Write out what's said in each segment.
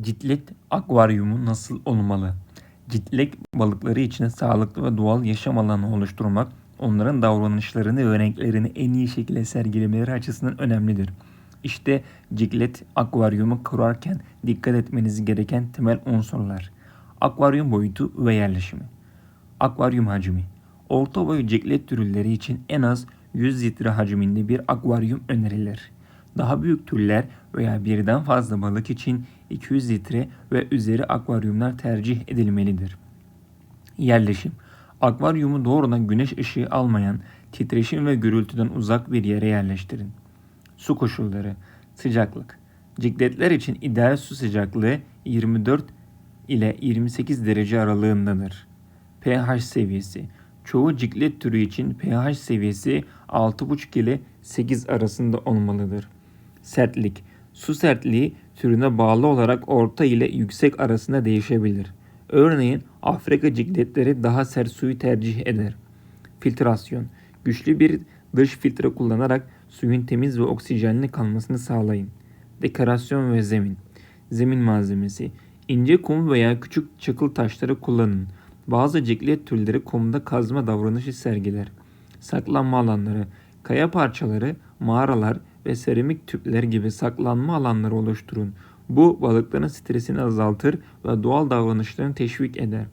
Citlet akvaryumu nasıl olmalı? Citlek balıkları için sağlıklı ve doğal yaşam alanı oluşturmak, onların davranışlarını ve renklerini en iyi şekilde sergilemeleri açısından önemlidir. İşte ciklet akvaryumu kurarken dikkat etmeniz gereken temel unsurlar. Akvaryum boyutu ve yerleşimi. Akvaryum hacmi. Orta boy ciklet türleri için en az 100 litre hacminde bir akvaryum önerilir. Daha büyük türler veya birden fazla balık için 200 litre ve üzeri akvaryumlar tercih edilmelidir. Yerleşim. Akvaryumu doğrudan güneş ışığı almayan, titreşim ve gürültüden uzak bir yere yerleştirin. Su koşulları. Sıcaklık. Cikletler için ideal su sıcaklığı 24 ile 28 derece aralığındadır. pH seviyesi. Çoğu ciklet türü için pH seviyesi 6,5 ile 8 arasında olmalıdır. Sertlik. Su sertliği türüne bağlı olarak orta ile yüksek arasında değişebilir. Örneğin Afrika cikletleri daha sert suyu tercih eder. Filtrasyon. Güçlü bir dış filtre kullanarak suyun temiz ve oksijenli kalmasını sağlayın. Dekorasyon ve zemin. Zemin malzemesi. İnce kum veya küçük çakıl taşları kullanın. Bazı ciklet türleri kumda kazma davranışı sergiler. Saklanma alanları. Kaya parçaları, mağaralar ve seramik tüpler gibi saklanma alanları oluşturun. Bu balıkların stresini azaltır ve doğal davranışlarını teşvik eder.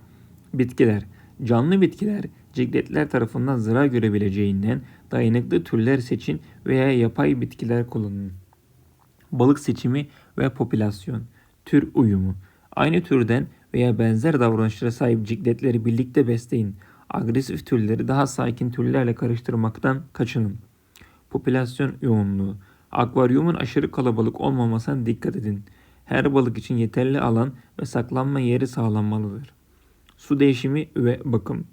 Bitkiler. Canlı bitkiler cikletler tarafından zarar görebileceğinden dayanıklı türler seçin veya yapay bitkiler kullanın. Balık seçimi ve popülasyon. Tür uyumu. Aynı türden veya benzer davranışlara sahip cikletleri birlikte besleyin. Agresif türleri daha sakin türlerle karıştırmaktan kaçının. Popülasyon yoğunluğu. Akvaryumun aşırı kalabalık olmamasına dikkat edin. Her balık için yeterli alan ve saklanma yeri sağlanmalıdır. Su değişimi ve bakım.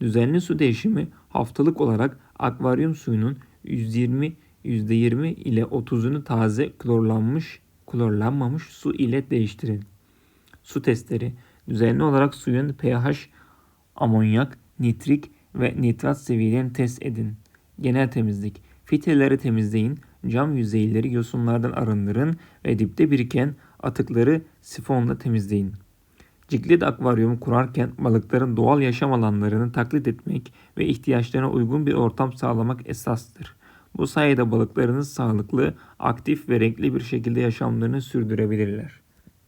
Düzenli su değişimi haftalık olarak akvaryum suyunun 120 %20 ile 30'unu taze klorlanmış, klorlanmamış su ile değiştirin. Su testleri. Düzenli olarak suyun pH, amonyak, nitrik ve nitrat seviyelerini test edin. Genel temizlik. Filtreleri temizleyin, cam yüzeyleri yosunlardan arındırın ve dipte biriken atıkları sifonla temizleyin. Ciklet akvaryumu kurarken balıkların doğal yaşam alanlarını taklit etmek ve ihtiyaçlarına uygun bir ortam sağlamak esastır. Bu sayede balıklarınız sağlıklı, aktif ve renkli bir şekilde yaşamlarını sürdürebilirler.